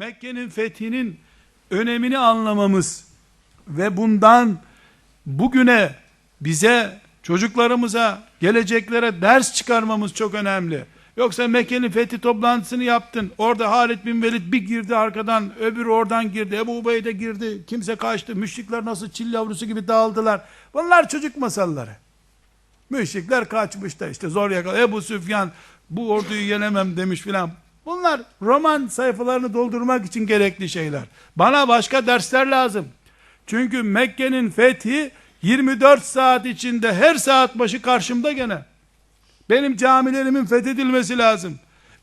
Mekke'nin fethinin önemini anlamamız ve bundan bugüne bize, çocuklarımıza, geleceklere ders çıkarmamız çok önemli. Yoksa Mekke'nin fethi toplantısını yaptın. Orada Halid bin Velid bir girdi arkadan, öbür oradan girdi. Ebu Ubeyde girdi. Kimse kaçtı. Müşrikler nasıl çil yavrusu gibi dağıldılar. Bunlar çocuk masalları. Müşrikler kaçmış da işte zor yakaladı. Ebu Süfyan bu orduyu yenemem demiş filan. Bunlar roman sayfalarını doldurmak için gerekli şeyler. Bana başka dersler lazım. Çünkü Mekke'nin fethi 24 saat içinde her saat başı karşımda gene. Benim camilerimin fethedilmesi lazım.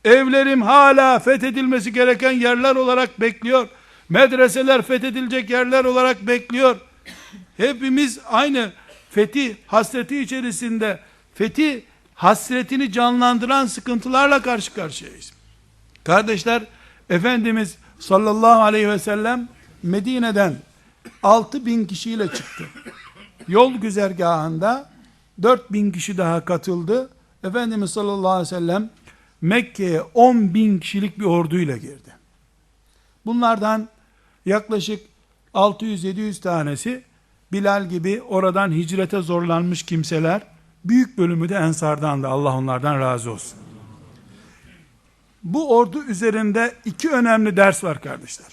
Evlerim hala fethedilmesi gereken yerler olarak bekliyor. Medreseler fethedilecek yerler olarak bekliyor. Hepimiz aynı fethi hasreti içerisinde fethi hasretini canlandıran sıkıntılarla karşı karşıyayız. Kardeşler, Efendimiz sallallahu aleyhi ve sellem Medine'den 6 bin kişiyle çıktı. Yol güzergahında 4 bin kişi daha katıldı. Efendimiz sallallahu aleyhi ve sellem Mekke'ye 10 bin kişilik bir orduyla girdi. Bunlardan yaklaşık 600-700 tanesi Bilal gibi oradan hicrete zorlanmış kimseler, büyük bölümü de ensardan da Allah onlardan razı olsun. Bu ordu üzerinde iki önemli ders var kardeşler.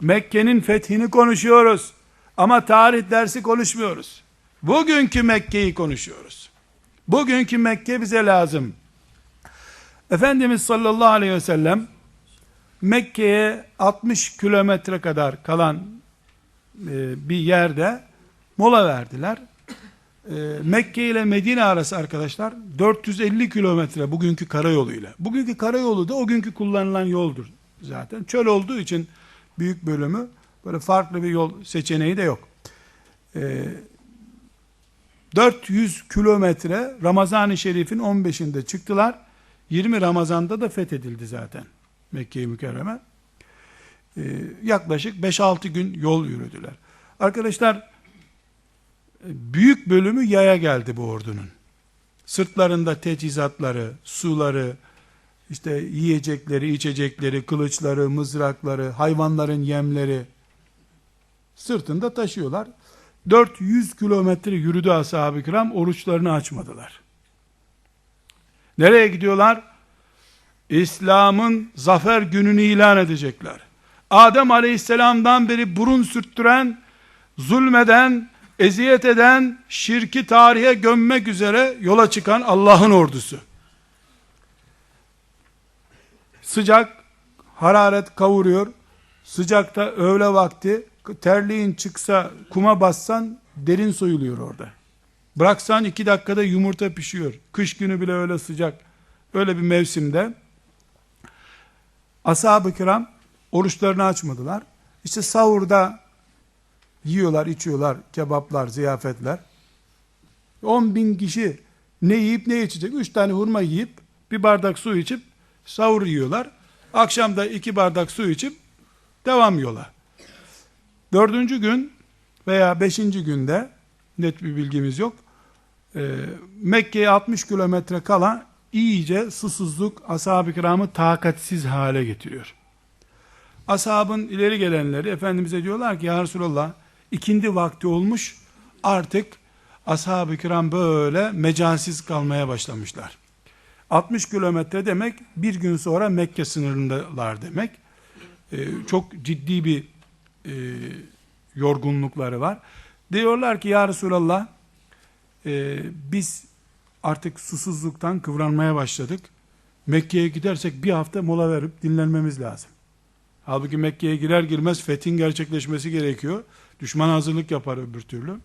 Mekke'nin fethini konuşuyoruz. Ama tarih dersi konuşmuyoruz. Bugünkü Mekke'yi konuşuyoruz. Bugünkü Mekke bize lazım. Efendimiz sallallahu aleyhi ve sellem Mekke'ye 60 kilometre kadar kalan e, bir yerde mola verdiler. E, Mekke ile Medine arası arkadaşlar 450 kilometre bugünkü karayoluyla. Bugünkü karayolu da o günkü kullanılan yoldur zaten. Çöl olduğu için büyük bölümü böyle farklı bir yol seçeneği de yok. E, 400 kilometre Ramazan-ı Şerif'in 15'inde çıktılar. 20 Ramazan'da da fethedildi zaten Mekke-i Mükerreme. Ee, yaklaşık 5-6 gün yol yürüdüler. Arkadaşlar büyük bölümü yaya geldi bu ordunun. Sırtlarında teçhizatları, suları, işte yiyecekleri, içecekleri, kılıçları, mızrakları, hayvanların yemleri sırtında taşıyorlar. 400 kilometre yürüdü ashab-ı kiram, oruçlarını açmadılar. Nereye gidiyorlar? İslam'ın zafer gününü ilan edecekler. Adem aleyhisselamdan beri burun sürttüren, zulmeden, eziyet eden, şirki tarihe gömmek üzere yola çıkan Allah'ın ordusu. Sıcak, hararet kavuruyor. Sıcakta öğle vakti terliğin çıksa kuma bassan derin soyuluyor orada. Bıraksan iki dakikada yumurta pişiyor. Kış günü bile öyle sıcak. Öyle bir mevsimde ashab-ı kiram oruçlarını açmadılar. İşte sahurda yiyorlar, içiyorlar, kebaplar, ziyafetler. 10 bin kişi ne yiyip ne içecek? Üç tane hurma yiyip bir bardak su içip sahur yiyorlar. Akşamda iki bardak su içip devam yola. Dördüncü gün veya beşinci günde net bir bilgimiz yok. Ee, Mekke'ye 60 kilometre kala iyice susuzluk ashab-ı kiramı takatsiz hale getiriyor. Ashabın ileri gelenleri Efendimiz'e diyorlar ki ya Resulallah ikindi vakti olmuş artık ashab-ı kiram böyle mecalsiz kalmaya başlamışlar. 60 kilometre demek bir gün sonra Mekke sınırındalar demek. Ee, çok ciddi bir e, yorgunlukları var. Diyorlar ki ya Resulallah e, biz artık susuzluktan kıvranmaya başladık. Mekke'ye gidersek bir hafta mola verip dinlenmemiz lazım. Halbuki Mekke'ye girer girmez fethin gerçekleşmesi gerekiyor. Düşman hazırlık yapar öbür türlü.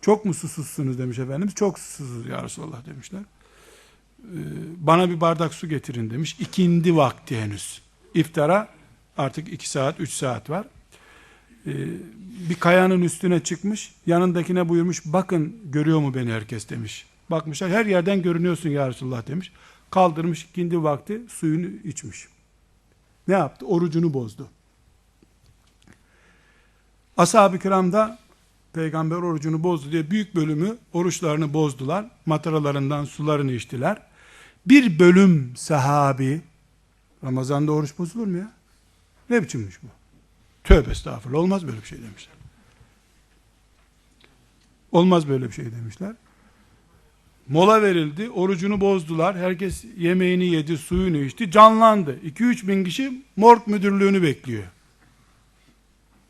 Çok mu susuzsunuz demiş Efendimiz. Çok susuzuz ya Resulallah demişler. Ee, bana bir bardak su getirin demiş. İkindi vakti henüz. İftara artık iki saat, üç saat var. Ee, bir kayanın üstüne çıkmış. Yanındakine buyurmuş. Bakın görüyor mu beni herkes demiş. Bakmışlar her yerden görünüyorsun ya Resulullah demiş. Kaldırmış ikindi vakti suyunu içmiş. Ne yaptı? Orucunu bozdu. Ashab-ı kiram da peygamber orucunu bozdu diye büyük bölümü oruçlarını bozdular. Mataralarından sularını içtiler. Bir bölüm sahabi Ramazan'da oruç bozulur mu ya? Ne biçimmiş bu? Tövbe estağfurullah olmaz böyle bir şey demişler. Olmaz böyle bir şey demişler. Mola verildi, orucunu bozdular. Herkes yemeğini yedi, suyunu içti, canlandı. 2-3 bin kişi morg müdürlüğünü bekliyor.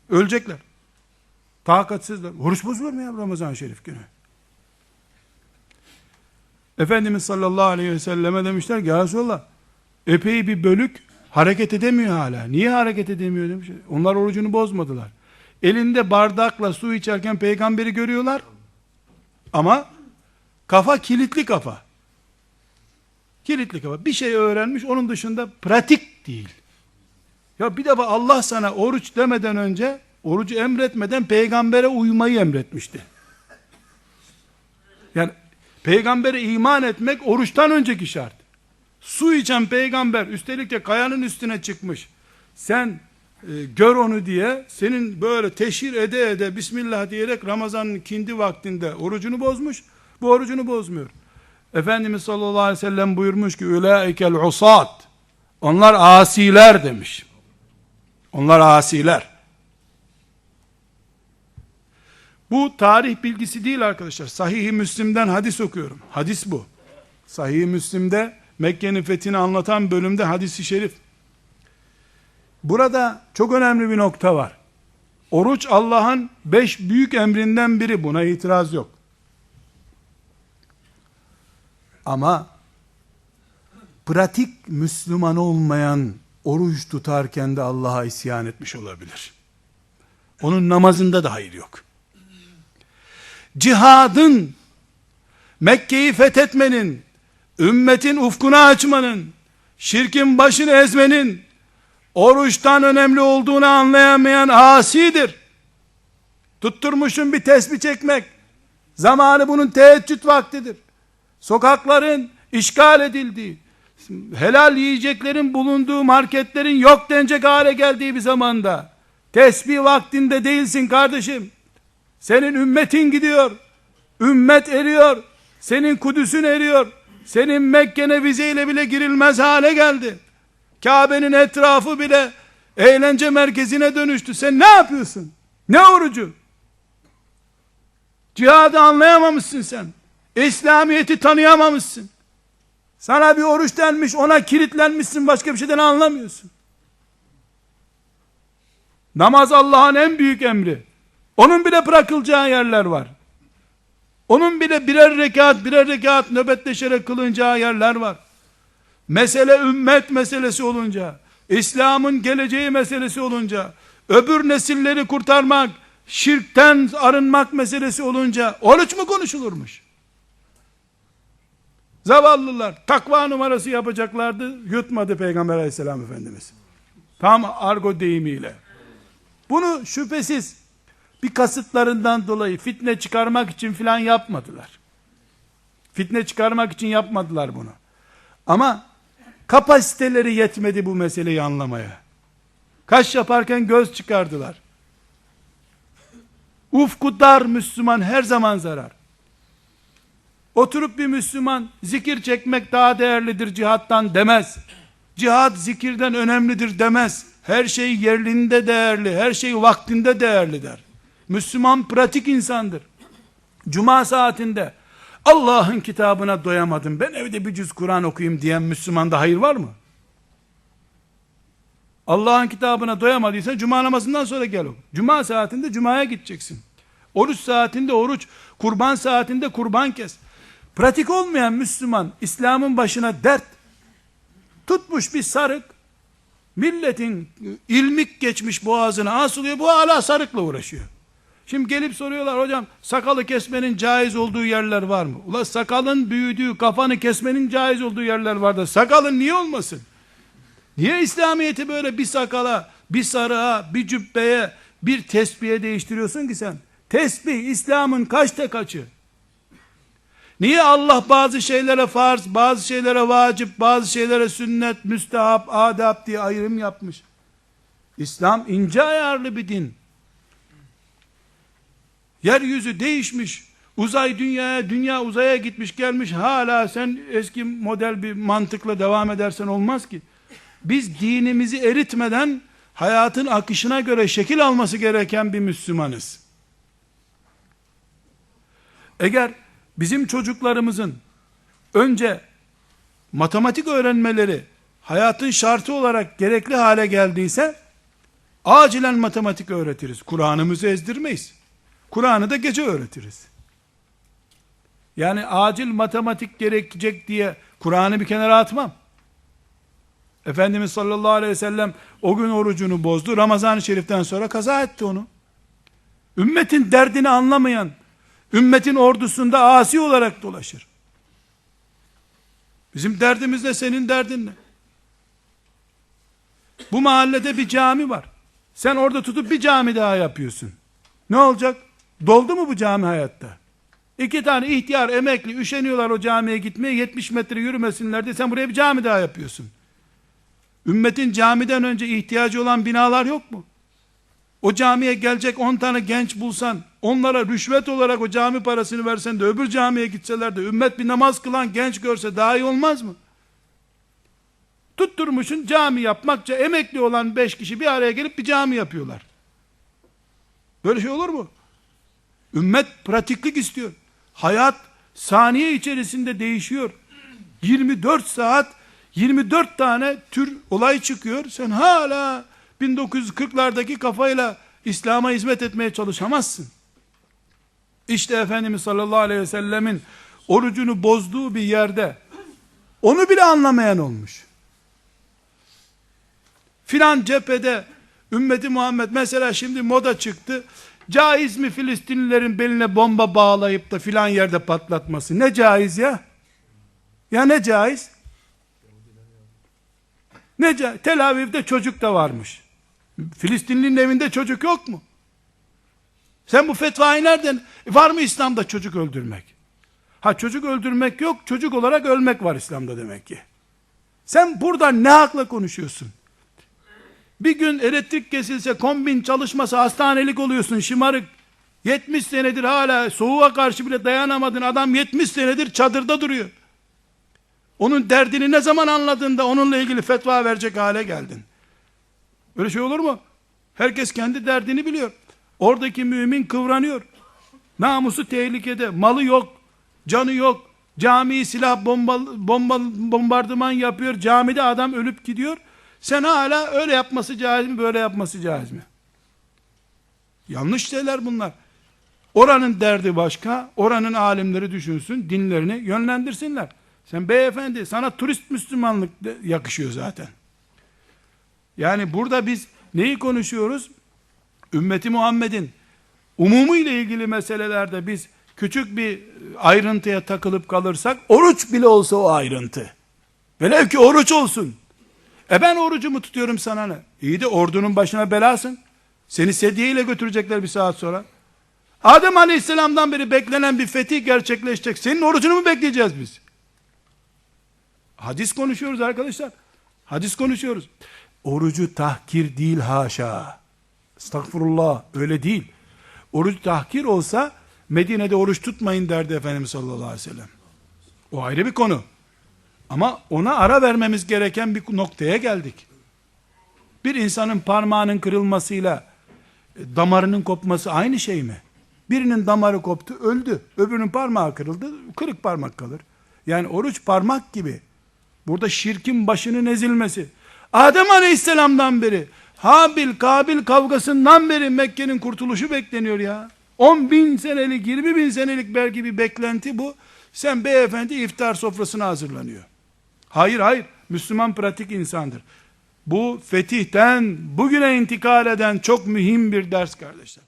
Ölecekler. Takatsizler. Oruç bozulur mu ya Ramazan-ı Şerif günü? Efendimiz sallallahu aleyhi ve selleme demişler ki ya Resulallah epey bir bölük hareket edemiyor hala. Niye hareket edemiyor demiş. Onlar orucunu bozmadılar. Elinde bardakla su içerken peygamberi görüyorlar. Ama kafa kilitli kafa. Kilitli kafa. Bir şey öğrenmiş onun dışında pratik değil. Ya bir defa Allah sana oruç demeden önce orucu emretmeden peygambere uymayı emretmişti. Yani peygambere iman etmek oruçtan önceki şart. Su içen peygamber üstelik de kayanın üstüne çıkmış. Sen e, gör onu diye senin böyle teşhir ede ede Bismillah diyerek Ramazan'ın kindi vaktinde orucunu bozmuş. Bu orucunu bozmuyor. Efendimiz sallallahu aleyhi ve sellem buyurmuş ki Ülâikel usat Onlar asiler demiş. Onlar asiler. Bu tarih bilgisi değil arkadaşlar. Sahih-i Müslim'den hadis okuyorum. Hadis bu. Sahih-i Müslim'de Mekke'nin fethini anlatan bölümde hadisi şerif. Burada çok önemli bir nokta var. Oruç Allah'ın beş büyük emrinden biri. Buna itiraz yok. Ama pratik Müslüman olmayan oruç tutarken de Allah'a isyan etmiş olabilir. Onun namazında da hayır yok. Cihadın, Mekke'yi fethetmenin, ümmetin ufkunu açmanın, şirkin başını ezmenin, oruçtan önemli olduğunu anlayamayan asidir. Tutturmuşun bir tesbih çekmek, zamanı bunun teheccüd vaktidir. Sokakların işgal edildiği, helal yiyeceklerin bulunduğu marketlerin yok denecek hale geldiği bir zamanda, tesbih vaktinde değilsin kardeşim. Senin ümmetin gidiyor. Ümmet eriyor. Senin Kudüs'ün eriyor. Senin Mekke'ne vizeyle bile girilmez hale geldi. Kabe'nin etrafı bile eğlence merkezine dönüştü. Sen ne yapıyorsun? Ne orucu? Cihadı anlayamamışsın sen. İslamiyet'i tanıyamamışsın. Sana bir oruç denmiş, ona kilitlenmişsin, başka bir şeyden anlamıyorsun. Namaz Allah'ın en büyük emri. Onun bile bırakılacağı yerler var. Onun bile birer rekat, birer rekat nöbetleşerek kılınacağı yerler var. Mesele ümmet meselesi olunca, İslam'ın geleceği meselesi olunca, öbür nesilleri kurtarmak, şirkten arınmak meselesi olunca, oruç mu konuşulurmuş? Zavallılar takva numarası yapacaklardı, yutmadı Peygamber aleyhisselam efendimiz. Tam argo deyimiyle. Bunu şüphesiz bir kasıtlarından dolayı fitne çıkarmak için filan yapmadılar. Fitne çıkarmak için yapmadılar bunu. Ama kapasiteleri yetmedi bu meseleyi anlamaya. Kaş yaparken göz çıkardılar. Ufku dar Müslüman her zaman zarar. Oturup bir Müslüman zikir çekmek daha değerlidir cihattan demez. Cihad zikirden önemlidir demez. Her şey yerlinde değerli, her şey vaktinde değerli der. Müslüman pratik insandır. Cuma saatinde Allah'ın kitabına doyamadım. Ben evde bir cüz Kur'an okuyayım diyen Müslümanda hayır var mı? Allah'ın kitabına doyamadıysan cuma namazından sonra gel oku. Cuma saatinde cumaya gideceksin. Oruç saatinde oruç, kurban saatinde kurban kes. Pratik olmayan Müslüman İslam'ın başına dert tutmuş bir sarık milletin ilmik geçmiş boğazına asılıyor bu hala sarıkla uğraşıyor. Şimdi gelip soruyorlar hocam sakalı kesmenin caiz olduğu yerler var mı? Ula sakalın büyüdüğü kafanı kesmenin caiz olduğu yerler var da sakalın niye olmasın? Niye İslamiyet'i böyle bir sakala, bir sarığa, bir cübbeye, bir tesbihe değiştiriyorsun ki sen? Tesbih İslam'ın kaçta kaçı? Niye Allah bazı şeylere farz, bazı şeylere vacip, bazı şeylere sünnet, müstehap, adab diye ayrım yapmış? İslam ince ayarlı bir din. Yeryüzü değişmiş. Uzay dünyaya, dünya uzaya gitmiş gelmiş. Hala sen eski model bir mantıkla devam edersen olmaz ki. Biz dinimizi eritmeden hayatın akışına göre şekil alması gereken bir Müslümanız. Eğer bizim çocuklarımızın önce matematik öğrenmeleri hayatın şartı olarak gerekli hale geldiyse acilen matematik öğretiriz. Kur'an'ımızı ezdirmeyiz. Kur'an'ı da gece öğretiriz. Yani acil matematik gerekecek diye Kur'an'ı bir kenara atmam. Efendimiz sallallahu aleyhi ve sellem o gün orucunu bozdu. Ramazan-ı Şerif'ten sonra kaza etti onu. Ümmetin derdini anlamayan, ümmetin ordusunda asi olarak dolaşır. Bizim derdimiz de senin derdin ne? Bu mahallede bir cami var. Sen orada tutup bir cami daha yapıyorsun. Ne olacak? Doldu mu bu cami hayatta? İki tane ihtiyar emekli üşeniyorlar o camiye gitmeye 70 metre yürümesinler diye sen buraya bir cami daha yapıyorsun. Ümmetin camiden önce ihtiyacı olan binalar yok mu? O camiye gelecek 10 tane genç bulsan, onlara rüşvet olarak o cami parasını versen de öbür camiye gitseler de ümmet bir namaz kılan genç görse daha iyi olmaz mı? Tutturmuşun cami yapmakça emekli olan 5 kişi bir araya gelip bir cami yapıyorlar. Böyle şey olur mu? Ümmet pratiklik istiyor. Hayat saniye içerisinde değişiyor. 24 saat 24 tane tür olay çıkıyor. Sen hala 1940'lardaki kafayla İslam'a hizmet etmeye çalışamazsın. İşte Efendimiz sallallahu aleyhi ve sellemin orucunu bozduğu bir yerde onu bile anlamayan olmuş. Filan cephede ümmeti Muhammed mesela şimdi moda çıktı. Caiz mi Filistinlilerin beline bomba bağlayıp da filan yerde patlatması? Ne caiz ya? Ya ne caiz? Ne caiz? Tel Aviv'de çocuk da varmış. Filistinlinin evinde çocuk yok mu? Sen bu fetvayı nereden? Var mı İslam'da çocuk öldürmek? Ha çocuk öldürmek yok, çocuk olarak ölmek var İslam'da demek ki. Sen burada ne hakla konuşuyorsun? Bir gün elektrik kesilse, kombin çalışmasa hastanelik oluyorsun şımarık. 70 senedir hala soğuğa karşı bile dayanamadın adam 70 senedir çadırda duruyor. Onun derdini ne zaman anladığında onunla ilgili fetva verecek hale geldin. Öyle şey olur mu? Herkes kendi derdini biliyor. Oradaki mümin kıvranıyor. Namusu tehlikede, malı yok, canı yok. Camiyi silah bomba, bomba, bombardıman yapıyor. Camide adam ölüp gidiyor. Sen hala öyle yapması caiz mi, böyle yapması caiz mi? Yanlış şeyler bunlar. Oranın derdi başka, oranın alimleri düşünsün, dinlerini yönlendirsinler. Sen beyefendi, sana turist Müslümanlık yakışıyor zaten. Yani burada biz neyi konuşuyoruz? Ümmeti Muhammed'in umumu ile ilgili meselelerde biz küçük bir ayrıntıya takılıp kalırsak, oruç bile olsa o ayrıntı. Velev ki oruç olsun. E ben orucumu tutuyorum sana ne? İyi de ordunun başına belasın. Seni sedyeyle götürecekler bir saat sonra. Adem Aleyhisselam'dan beri beklenen bir fetih gerçekleşecek. Senin orucunu mu bekleyeceğiz biz? Hadis konuşuyoruz arkadaşlar. Hadis konuşuyoruz. Orucu tahkir değil haşa. Estağfurullah öyle değil. Oruç tahkir olsa Medine'de oruç tutmayın derdi Efendimiz sallallahu aleyhi ve sellem. O ayrı bir konu. Ama ona ara vermemiz gereken bir noktaya geldik. Bir insanın parmağının kırılmasıyla e, damarının kopması aynı şey mi? Birinin damarı koptu, öldü. Öbürünün parmağı kırıldı, kırık parmak kalır. Yani oruç parmak gibi. Burada şirkin başının ezilmesi. Adem Aleyhisselam'dan beri, Habil, Kabil kavgasından beri Mekke'nin kurtuluşu bekleniyor ya. 10 bin senelik, 20 bin senelik belki bir beklenti bu. Sen beyefendi iftar sofrasına hazırlanıyor. Hayır hayır. Müslüman pratik insandır. Bu fetihten bugüne intikal eden çok mühim bir ders kardeşler.